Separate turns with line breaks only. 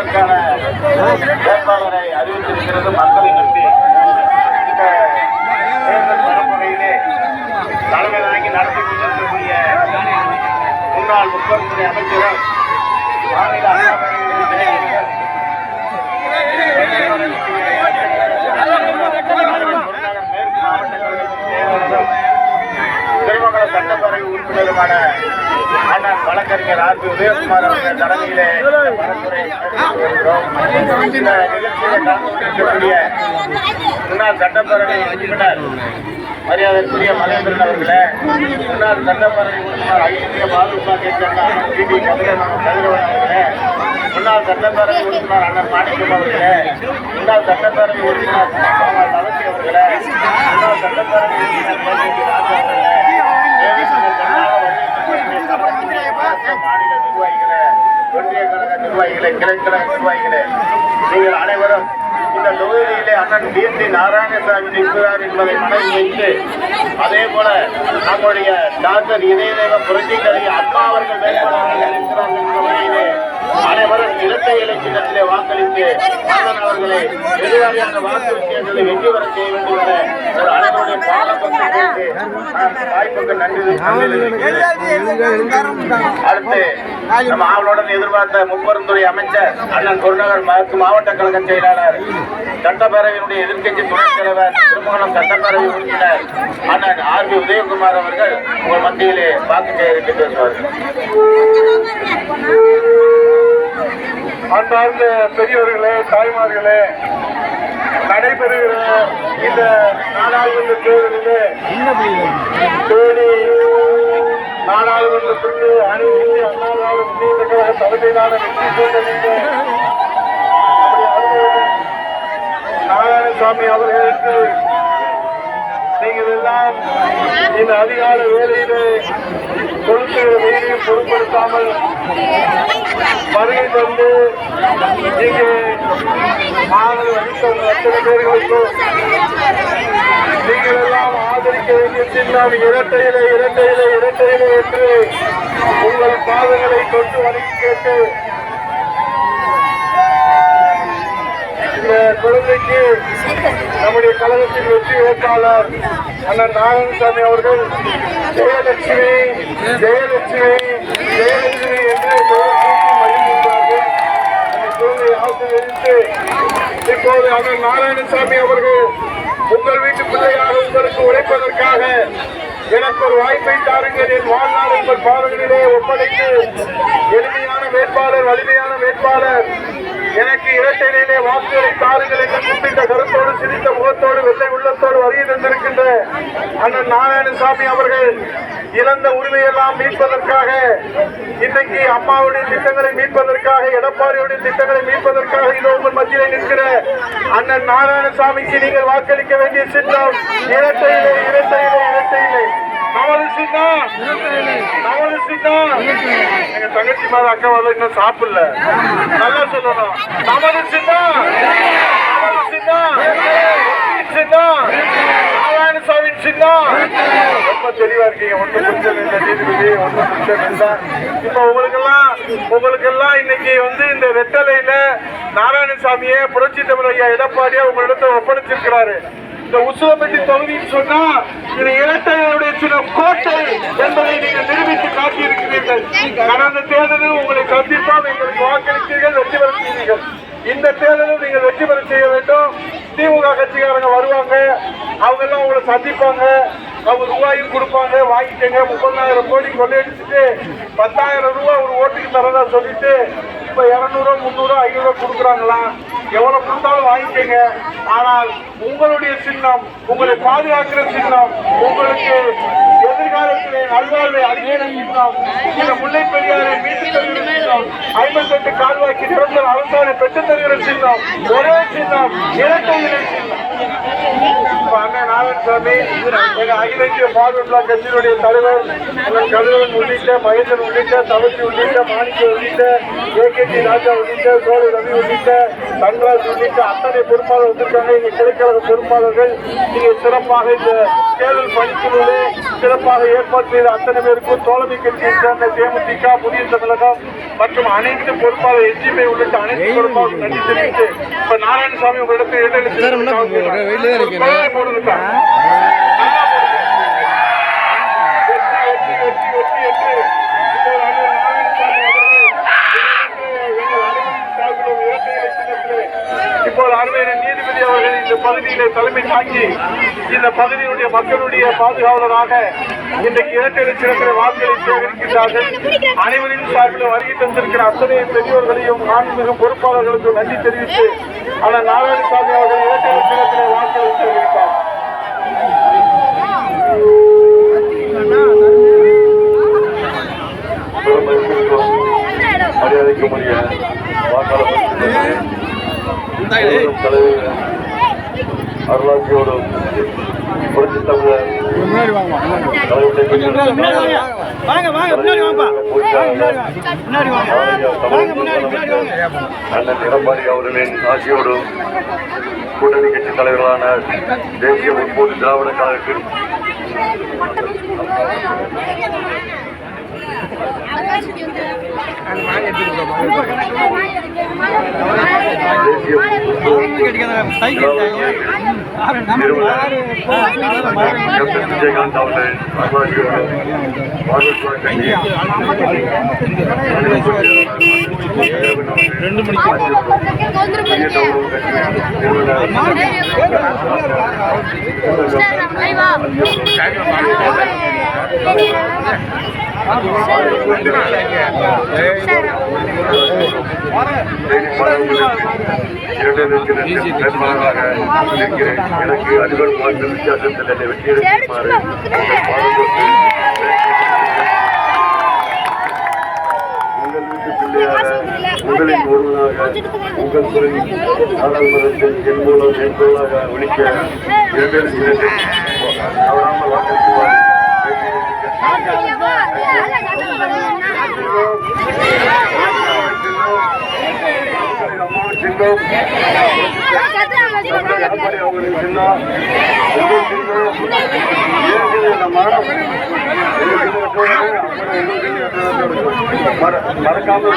இதற்கான வேட்பாளரை அறிவித்திருக்கிறது மக்களை நம்பி இந்த தேர்தல் பரப்புரையிலே தலைமை தாங்கி நடத்தி கொண்டிருக்கக்கூடிய முன்னாள் முப்பத்தி அமைச்சரும் மாநில அமைச்சர்கள் மேற்கு மாவட்ட கழகத்தின் திருமங்கல சட்டப்பேரவை உறுப்பினருமான வழக்கறிஞர் ஆர் பி உதயகுமார் அவர்கள் தலைமையிலே இந்த நிகழ்ச்சியிலே கலந்து கொண்டிருக்கக்கூடிய முன்னாள் சட்டப்பேரவை உறுப்பினர் மரியாதைக்குரிய மகேந்திரன் அவர்களே முன்னாள் சட்டப்பேரவை உறுப்பினர் ஐக்கிய பாதுகா கேட்கா டிடி கதிரவன் அவர்களே முன்னாள் சட்டப்பேரவை உறுப்பினர் அண்ணன் மாணிக்கம் அவர்களே முன்னாள் சட்டப்பேரவை உறுப்பினர் மாமா தளர்ச்சி அவர்களே முன்னாள் சட்டப்பேரவை உறுப்பினர் ராஜா அவர்களே தேவேந்திர கருணாக வருகை மாநில நிர்வாகிகளே ஒன்றிய கழக நிர்வாகிகளே கிளைக்கழக நிர்வாகிகளே நீங்கள் அனைவரும் இந்த தொகுதியிலே அண்ணன் டி டி. நாராயணசாமி நிற்கிறார் என்பதை மனதில் வைத்து அதே போல நம்முடைய டாக்டர் இதயதேவ புரட்சி கல்வி அம்மா அவர்கள் வேட்பாளர்கள் அனைவரும் இரட்டை இலக்கியத்திலே வாக்களித்து அண்ணன் அவர்களை எதிராளியான வாக்கு விஷயங்களை வெற்றி பெற செய்ய வேண்டும் என ஒரு அனைவருடைய பாலப்பட்டு கேட்டு வாய்ப்புக்கு நன்றி. அடுத்து நம்ம ஆவலுடன் எதிர்பார்த்த முப்பெருந்துறை அமைச்சர் அண்ணன் குருநகர் மேற்கு மாவட்ட கழக செயலாளர் சட்டப்பேரவையினுடைய எதிர்க்கட்சி துணைத் தலைவர் திருமங்கலம் சட்டப்பேரவை உறுப்பினர் அண்ணன் ஆர் பி உதயகுமார் அவர்கள் உங்கள் மத்தியிலே வாக்கு சேகரித்து பேசுவார்கள்.
அன்பார்ந்த பெரியவர்களே தாய்மார்களே நடைபெறுகிற இந்த நாடாளுமன்ற தேர்தலிலே தேடி நாடாளுமன்றத்திற்கு அனைத்து இந்திய அண்ணா கழக தலைமையிலான வெற்றி கூட்டணிக்கு நாராயணசாமி அவர்களுக்கு நீங்கள் எல்லாம் இந்த அதிகார வேலையிலே கொளுத்துகிற வெயிலையும் பொருட்படுத்தாமல் வருகை தந்து இங்கே ஆதரவு அளித்த அத்தனை பேர்களுக்கும். நீங்கள் எல்லாம் ஆதரிக்க வேண்டிய சின்னம் இரட்டையிலே இரட்டையிலே இரட்டையிலே என்று உங்கள் பாதங்களை தொட்டு வணங்கி கேட்டு இந்த குழந்தைக்கு நம்முடைய கழகத்தின் வெற்றி வேட்பாளர் அண்ணன் நாராயணசாமி அவர்கள் ஜெயலட்சுமி ஜெயலட்சுமி ஜெயலட்சுமி என்று மகிழ்கின்றார்கள் அந்த இப்போது அண்ணன் நாராயணசாமி அவர்கள் உங்கள் வீட்டு பிள்ளையாக உங்களுக்கு உழைப்பதற்காக எனக்கு ஒரு வாய்ப்பை தாருங்கள். என் வாழ்நாள் உங்கள் பாதங்களிலே ஒப்படைத்து எளிமையான வேட்பாளர் வலிமையான வேட்பாளர் எனக்கு இரட்டையிலே வாக்குகளை தாருங்கள் என்று குறிப்பிட்ட கருத்தோடு சிரித்த முகத்தோடு வெள்ளை உள்ளத்தோடு வருகை தந்திருக்கின்ற அண்ணன் நாராயணசாமி அவர்கள் இழந்த உரிமையெல்லாம் மீட்பதற்காக இன்றைக்கு அம்மாவுடைய திட்டங்களை மீட்பதற்காக எடப்பாடியுடைய திட்டங்களை மீட்பதற்காக இதோ உங்கள் மத்தியிலே நிற்கிற அண்ணன் நாராயணசாமிக்கு நீங்கள் வாக்களிக்க வேண்டிய சின்னம். இரட்டையிலே இரட்டையிலே இரட்டையிலே. நமது சின்னம் நமது சின்னம் எங்க தங்கச்சி மாதிரி அக்கா வரல இன்னும் சாப்பிடல. நல்லா சொல்லணும். நமது சின்னம் நமது சின்னம் சின்னம் நாராயணசாமி சின்னம் ரொம்ப தெளிவா இருக்கீங்க. ஒன்றும் பிரச்சனை இல்லை நீதிபதி ஒன்றும் பிரச்சனை இல்லை. இப்போ உங்களுக்கெல்லாம் உங்களுக்கெல்லாம் இன்னைக்கு வந்து இந்த வெட்டலையில நாராயணசாமியை புரட்சி தமிழ் ஐயா எடப்பாடியா உங்களிடத்தை ஒப்படைச்சிருக்கிறாரு. இந்த உசுவப்பட்டி தொகுதின்னு சொன்னா இது இரட்டையுடைய சில கோட்டை என்பதை நீங்கள் நிரூபித்து காட்டியிருக்கிறீர்கள். கடந்த தேர்தலில் உங்களை கண்டிப்பாக எங்களுக்கு வாக்களித்தீர்கள் வெற்றி பெற செய்தீர்கள் இந்த தேர்தலில் நீங்கள் வெற்றி பெற செய்ய வேண்டும். திமுக கட்சிக்காரங்க வருவாங்க அவங்க எல்லாம் உங்களை சந்திப்பாங்க. நம்ம ரூபாயும் கொடுப்பாங்க வாங்கிக்கங்க. முப்பதாயிரம் கோடி கொள்ளையடிச்சுட்டு பத்தாயிரம் ரூபாய் ஒரு ஓட்டுக்கு தரதா சொல்லிட்டு இப்ப இரநூறுவா முந்நூறுவா ஐநூறுவா கொடுக்குறாங்களாம் எவ்வளவு கொடுத்தாலும் வாங்கிக்கங்க. ஆனால் உங்களுடைய சின்னம் உங்களை பாதுகாக்கிற சின்னம் உங்களுக்கு எதிர்காலத்திலே நல்வாழ்வை அளிக்கிற சின்னம் இந்த முல்லை பெரியாரை மீட்டு தருகிற சின்னம் ஐம்பத்தெட்டு கால்வாய்க்கு நிரந்தர அரசாணை பெற்றுத் தருகிற சின்னம் ஒரே சின்னம் இரட்டை சின்னம்.
இப்ப அண்ணன் நாராயணசாமி எங்க அகில இந்திய பார்வர்ட்லா கட்சியினுடைய தலைவர் கதிரவன் உள்ளிட்ட மகேந்திரன் உள்ளிட்ட தவசி உள்ளிட்ட மாணிக்க உள்ளிட்ட ஏ கே டி ராஜா உள்ளிட்ட சோழ ரவி உள்ளிட்ட தன்ராஜ் உள்ளிட்ட அத்தனை பொறுப்பாளர் வந்திருக்காங்க. எங்க கிளைக்கழக பொறுப்பாளர்கள் நீங்க சிறப்பாக இந்த தேர்தல் பணிக்குழுவை சிறப்பாக ஏற்பாடு செய்த அத்தனை பேருக்கும் தோழமை கட்சியை சேர்ந்த தேமுதிக புதிய தமிழகம் மற்றும் அனைத்து பொறுப்பாளர் எஸ்ஜிபி உள்ளிட்ட அனைத்து பொறுப்பாளர்கள் நன்றி தெரிவித்து இப்ப நாராயணசாமி உங்களிடத்தில் இடையில போடுங்க வெற்றி, வெற்றி, வெற்றி, வெற்றி, வெற்றி. இப்போ அண்ணன் நாராயணசாமி அவர்கள் எங்கள் அனைவரின் சார்பிலும் இரட்டை இலை சின்னத்திலே இப்போது அருமையான நீதிபதி அவர்கள் இந்த பகுதியிலே தலைமை தாங்கி இந்த பகுதியினுடைய மக்களுடைய பாதுகாவலராக இன்றைக்கு இரட்டை இலட்சணத்தில் வாக்குகளை சேகரிக்கின்றார்கள். அனைவரின் சார்பிலும் வருகை தந்திருக்கிற அத்தனை பெரியோர்களையும் மாண்புமிகு பொறுப்பாளர்களுக்கும் நன்றி தெரிவித்து ஆனால் நாராயணசாமி அவர்கள் இரட்டை இலட்சணத்தில் வாக்குகளை சேகரிப்பார் மரியாதைக்குரிய வாக்காளர் தலைவர் அருளாட்சியோடும் புரட்சி தமிழர் அண்ணன் எடப்பாடி அவர்களின் ஆட்சியோடும் கூட்டணி கட்சி தலைவர்களான தேசிய முற்போக்கு திராவிட கேப்டன் விஜயகாந்த் அவர்கள் அருளாட்சியோடும் பாதுகாப்பு கட்சி ரெண்டு மணிக்கு எனக்கு அதிபர் மாற்று வித்தியாசத்தில் என்னை வெற்றி எடுக்குமாறு உங்கள் வீட்டு பிள்ளையாக உங்களின் ஒருவனாக உங்கள் துறை நாடாளுமன்றத்தில் என் மூலம் என் பொருளாக ஒழிக்க இரண்டு இரண்டு தவறாமல் வாக்களிக்குமாறு மறக்காம